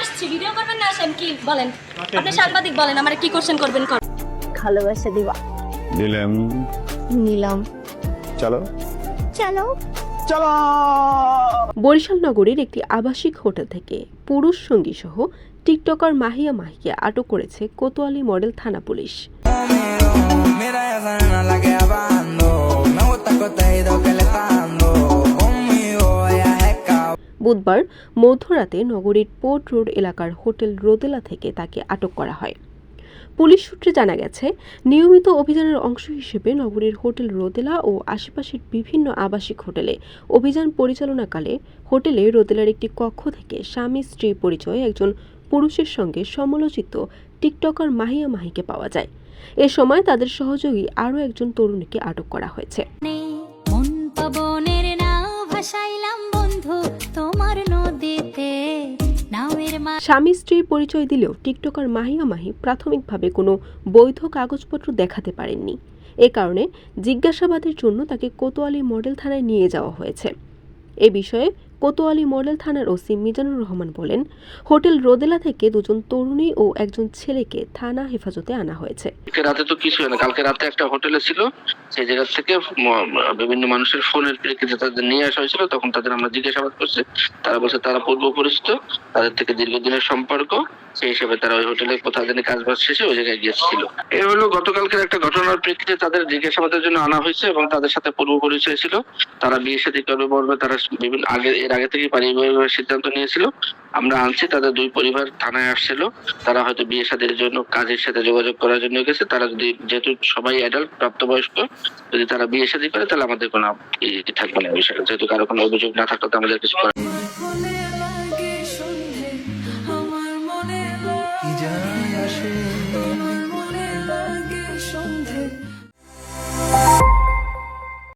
আসছি ভিডিও করবেন না আসেন কি বলেন? আপনি সাংবাদিক বলেন আমার কি কোশ্চেন করবেন কর। ভালোবাসা দিবা। দিলাম নিলাম। চলো। চলো। চলো। বরিশাল নগরীর একটি আবাসিক হোটেল থেকে পুরুষ সঙ্গী সহ টিকটকার মাহিয়া মাহিকে আটক করেছে কোতোয়ালি মডেল থানা পুলিশ। বুধবার মধ্যরাতে নগরীর পোর্ট রোড এলাকার হোটেল রোদেলা থেকে তাকে আটক করা হয়। পুলিশ সূত্রে জানা গেছে, নিয়মিত অভিযানের অংশ হিসেবে নগরীর হোটেল রোদেলা ও আশেপাশের বিভিন্ন আবাসিক হোটেলে অভিযান পরিচালনাকালে হোটেলে রোদেলার একটি কক্ষ থেকে স্বামী স্ত্রী পরিচয়ে, একজন পুরুষের সঙ্গে সমালোচিত টিকটকার মাহিয়া মাহিকে পাওয়া যায়। এ সময় তাদের সহযোগী আরও একজন তরুণীকে আটক করা হয়েছে। স্বামী স্ত্রীর পরিচয় দিলেও টিকটকার মাহিয়া মাহি প্রাথমিকভাবে কোনো বৈধ কাগজপত্র দেখাতে পারেননি। এ কারণে জিজ্ঞাসাবাদের জন্য তাকে কোতোয়ালি মডেল থানায় নিয়ে যাওয়া হয়েছে। এ বিষয়ে কোতোয়ালি মডেল থানার ওসি মিজানুর রহমান বলেন, হোটেল রোদেলা থেকে দুজন তরুণী ও একজন ছেলেকে থানা হেফাজতে আনা হয়েছে। রাতে তো কিছু না কালকে রাতে একটা হোটেলে ছিল, সেই জায়গা থেকে বিভিন্ন মানুষের ফোনের প্রেক্ষিতে তাদের নিয়ে আসা হয়েছিল, তখন তাদের আমরা জিজ্ঞাসাবাদ করছি। তারা বলছে তারা পূর্ব পরিচিত, তাদের থেকে দীর্ঘদিনের সম্পর্ক সেই হিসাবে তারা ওই হোটেলে কোথাও জানি কাজ বাজ শেষে ওই জায়গায় গিয়েছিল। এ হলো গতকালকের একটা ঘটনার প্রেক্ষিতে তাদের জিজ্ঞাসাবাদের জন্য আনা হয়েছে এবং তাদের সাথে পূর্ব পরিচয় ছিল। তারা বিয়ে সাথে করবে বলবে তারা বিভিন্ন আগে, এর আগে থেকে পারিবারিক সিদ্ধান্ত নিয়েছিল। আমরা আনছি, তাদের দুই পরিবার থানায় আসছিল। তারা হয়তো বিয়ে শাদীর জন্য কাজের সাথে যোগাযোগ করার জন্য গেছে। তারা যদি, যেহেতু সবাই অ্যাডাল্ট প্রাপ্তবয়স্ক, যদি তারা বিয়ে শাদী করে, তাহলে আমাদের কোনো থাকবে না বিষয়টা। যেহেতু কারও কোনো অভিযোগ না থাকলে তো আমাদের কিছু করার।